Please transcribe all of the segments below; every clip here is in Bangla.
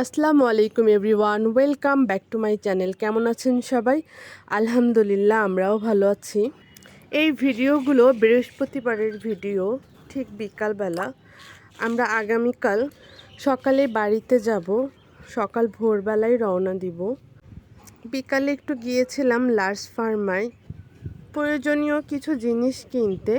আসসালামু আলাইকুম everyone, welcome back to my channel. কেমন আছেন সবাই? আলহামদুলিল্লাহ, আমরাও ভালো আছি। এই ভিডিওগুলো বৃহস্পতিবারের ভিডিও, ঠিক বিকালবেলা। আমরা আগামীকাল সকালে বাড়িতে যাব, সকাল ভোরবেলায় রওনা দিব। বিকালে একটু গিয়েছিলাম লার্জ ফার্মায়। প্রয়োজনীয় কিছু জিনিস কিনতে।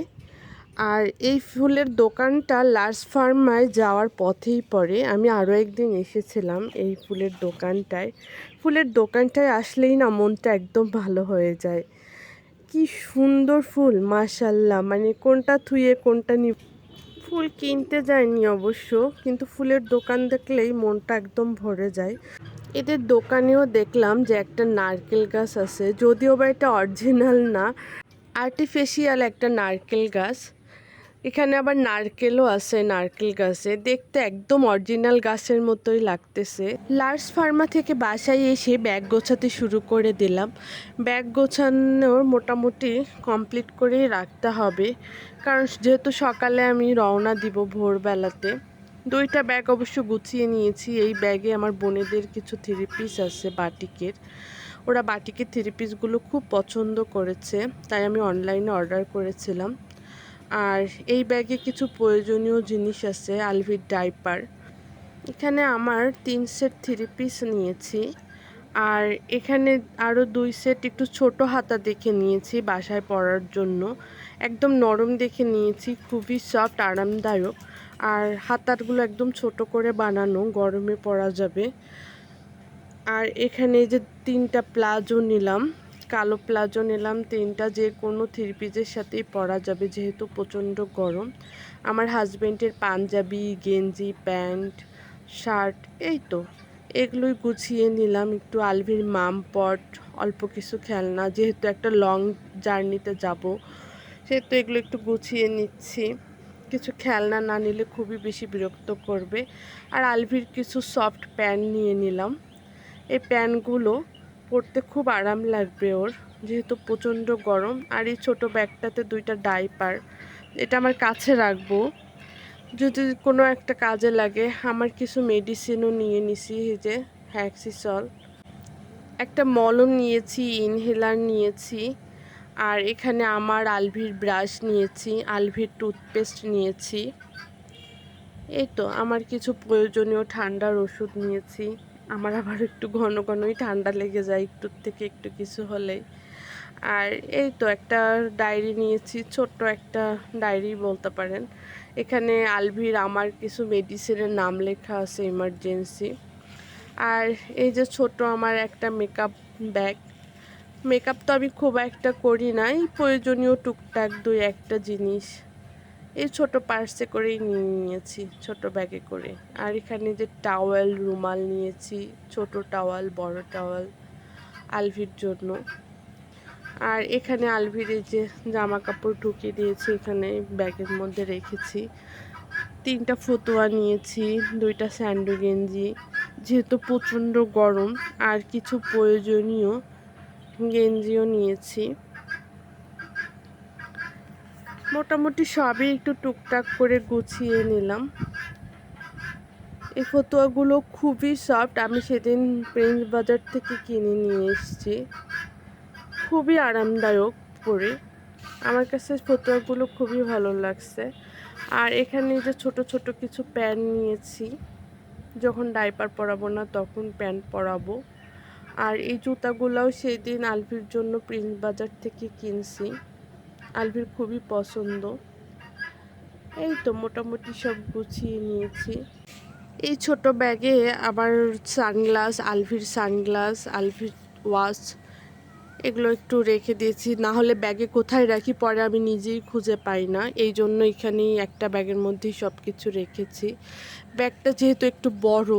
আর এই ফুলের দোকানটা লার্জ ফার্মায় যাওয়ার পথেই পড়ে। আমি আরও একদিন এসেছিলাম এই ফুলের দোকানটায়। ফুলের দোকানটায় আসলেই না মনটা একদম ভালো হয়ে যায়। কি সুন্দর ফুল, মাশাল্লাহ। মানে কোনটা থুয়ে, কোনটা নি ফুল কিনতে যায়নি অবশ্য, কিন্তু ফুলের দোকান দেখলেই মনটা একদম ভরে যায়। এদের দোকানেও দেখলাম যে একটা নারকেল গাছ আছে, যদিও বা এটা অরিজিনাল না আর্টিফিশিয়াল একটা নারকেল গাছ। এখানে আবার নারকেলও আছে, নারকেল গাছে। দেখতে একদম অরিজিনাল গাছের মতোই লাগতেছে। লার্জ ফার্মা থেকে বাসায় এসে ব্যাগ গোছাতে শুরু করে দিলাম। ব্যাগ গোছানোর মোটামুটি কমপ্লিট করেই রাখতে হবে। কারণ যেহেতু সকালে আমি রওনা দিব ভোরবেলাতে, দুইটা ব্যাগ অবশ্য গুছিয়ে নিয়েছি। এই ব্যাগে আমার বোনেদের কিছু থ্রি পিস আছে বাটিকের। ওরা বাটিকের থ্রি পিসগুলো খুব পছন্দ করেছে, তাই আমি অনলাইনে অর্ডার করেছিলাম। আর এই ব্যাগে কিছু প্রয়োজনীয় জিনিস আছে, আলভির ডাইপার। এখানে আমার তিন সেট থ্রি পিস নিয়েছি। আর এখানে আরও দুই সেট একটু ছোট হাতা দেখে নিয়েছি বাসায় পরার জন্য। একদম নরম দেখে নিয়েছি, খুবই সফট, আরামদায়ক। আর হাতারগুলো একদম ছোট করে বানানো, গরমে পরা যাবে। আর এখানে যে তিনটা প্লাজো নিলাম। কালো প্লাজো নিলাম, তিনটা যে কোনো থ্রি পিসের সাথেই পরা যাবে যেহেতু প্রচণ্ড গরম। আমার হাজব্যান্ডের পাঞ্জাবি, গেঞ্জি, প্যান্ট, শার্ট, এই তো। এগুলোই গুছিয়ে নিলাম, একটু আলভির মাম পট, অল্প কিছু খেলনা, যেহেতু একটা লং জার্নিতে যাব, সেহেতু এগুলো একটু গুছিয়ে নিচ্ছি। কিছু খেলনা না নিলে খুবই বেশি বিরক্ত করবে। আর আলভির কিছু সফট প্যান্ট নিয়ে নিলাম। এই প্যান্টগুলো পরতে খুব আরাম লাগবে ওর, যেহেতু প্রচণ্ড গরম। আর এই ছোটো ব্যাগটাতে দুইটা ডাইপার, এটা আমার কাছে রাখব। যদি কোনো একটা কাজে লাগে, আমার কিছু মেডিসিনও নিয়ে নিছি যে হ্যাক্সিসল একটা মলম নিয়েছি ইনহেলার নিয়েছি, আর এখানে আমার আলভির ব্রাশ নিয়েছি, আলভির টুথপেস্ট নিয়েছি। এই তো, আমার কিছু প্রয়োজনীয় ঠান্ডার ওষুধ নিয়েছি। আমার আবার একটু ঘন ঘনই ঠান্ডা লেগে যায় একটু থেকে একটু কিছু হলেই। আর এই তো একটা ডায়েরি নিয়েছি, ছোট্ট একটা ডায়েরি বলতে পারেন। এখানে আলভির আমার কিছু মেডিসিনের নাম লেখা আছে ইমার্জেন্সি আর এই যে ছোট আমার একটা মেকআপ ব্যাগ মেকআপ তো আমি খুব একটা করি নাই, প্রয়োজনীয় টুকটাক দুই একটা জিনিস। এই ছোট পার্সে করেই নিয়ে নিয়েছি, ছোট ব্যাগে করে। আর এখানে যে টাওয়েল, রুমাল নিয়েছি, ছোট টাওয়াল, বড় টাওয়াল আলভির জন্য। আর এখানে আলভির যে জামা কাপড় ঢুকিয়ে দিয়েছি, এখানে ব্যাগের মধ্যে রেখেছি। তিনটা ফতুয়া নিয়েছি, দুইটা স্যান্ডো গেঞ্জি। যেহেতু প্রচণ্ড গরম, আর কিছু প্রয়োজনীয় গেঞ্জিও নিয়েছি। মোটামুটি সবই একটু টুকটাক করে গুছিয়ে নিলাম। এই ফতুয়াগুলো খুবই সফট আমি সেদিন প্রিন্স বাজার থেকে কিনে নিয়ে এসেছি। খুবই আরামদায়ক পরে আমার কাছে ফতুয়াগুলো খুবই ভালো লাগছে। আর এখানে যে ছোট ছোট কিছু প্যান্ট নিয়েছি, যখন ডাইপার পরাবো না তখন প্যান্ট পরাবো। আর এই জুতাগুলোও সেই দিন আলভির জন্য প্রিন্স বাজার থেকে কিনছি। আলভির খুবই পছন্দ। এই তো মোটামুটি সব গুছিয়ে নিয়েছি। এই ছোট ব্যাগে আবার সানগ্লাস, আলভির সানগ্লাস, আলভির ওয়াচ এগুলো একটু রেখে দিয়েছি। না হলে ব্যাগে কোথায় রাখি পরে আমি নিজেই খুঁজে পাই না। এই জন্য এখানেই একটা ব্যাগের মধ্যেই সব কিছু রেখেছি। ব্যাগটা যেহেতু একটু বড়,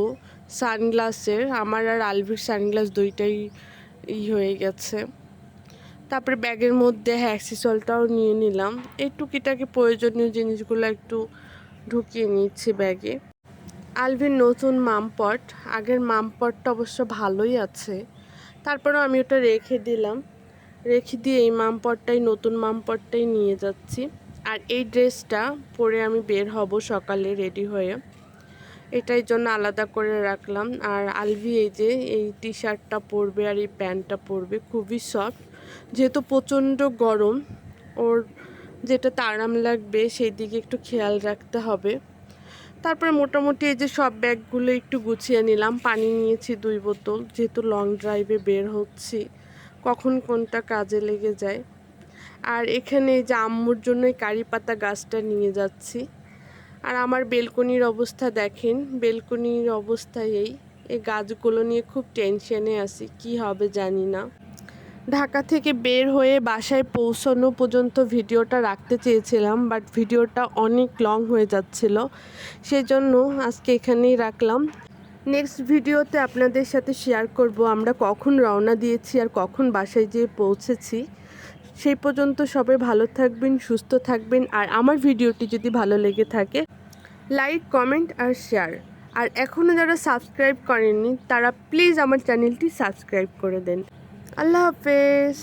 সানগ্লাসের, আমার আর আলভির সানগ্লাস দুইটাই ই হয়ে গেছে। তারপরে ব্যাগের মধ্যে হ্যাক্সিসলটাও নিয়ে নিলাম। এই টুকিটাকে প্রয়োজনীয় জিনিসগুলো একটু ঢুকিয়ে নিচ্ছি ব্যাগে। আলভির নতুন মামপট। আগের মামপটটা অবশ্য ভালোই আছে। তারপরেও আমি ওটা রেখে দিলাম। রেখে দিয়ে এই মামপটটাই, নতুন মামপটটাই নিয়ে যাচ্ছি। আর এই ড্রেসটা পরে আমি বের হব সকালে রেডি হয়ে। এটাই জন্য আলাদা করে রাখলাম। আর আলভি এই যে, এই টি শার্টটা পরবে আর এই প্যান্টটা পরবে, খুবই সফট যেহেতু প্রচণ্ড গরম, ওর যেটা আরাম লাগবে সেই দিকে একটু খেয়াল রাখতে হবে। তারপরে মোটামুটি এই যে সব ব্যাগগুলো একটু গুছিয়ে নিলাম। পানি নিয়েছি দুই বোতল, যেহেতু লং ড্রাইভে বের হচ্ছি, কখন কোনটা কাজে লেগে যায়। আর এখানে এই যে আম্মুর জন্য এই কারি পাতা গাছটা নিয়ে যাচ্ছি। আর আমার বেলকনির অবস্থা দেখেন, বেলকনির অবস্থা এই। এই গাছগুলো নিয়ে খুব টেনশনে আছি, কি হবে জানি না। ঢাকা থেকে বের হয়ে বাসায় পৌঁছানো পর্যন্ত ভিডিওটা রাখতে চেয়েছিলাম বাট ভিডিওটা অনেক লং হয়ে যাচ্ছিল। সেজন্য আজকে এখানেই রাখলাম। নেক্সট ভিডিওতে আপনাদের সাথে শেয়ার করব, আমরা কখন রওনা দিয়েছি আর কখন বাসায় যেয়ে পৌঁছেছি। সেই পর্যন্ত সবাই ভালো থাকবেন, সুস্থ থাকবেন, আর আমার ভিডিওটি যদি ভালো লেগে থাকে লাইক কমেন্ট আর শেয়ার আর এখনও যারা সাবস্ক্রাইব করেননি, তারা প্লিজ আমার চ্যানেলটি সাবস্ক্রাইব করে দেন। আল্লাহ হাফেজ।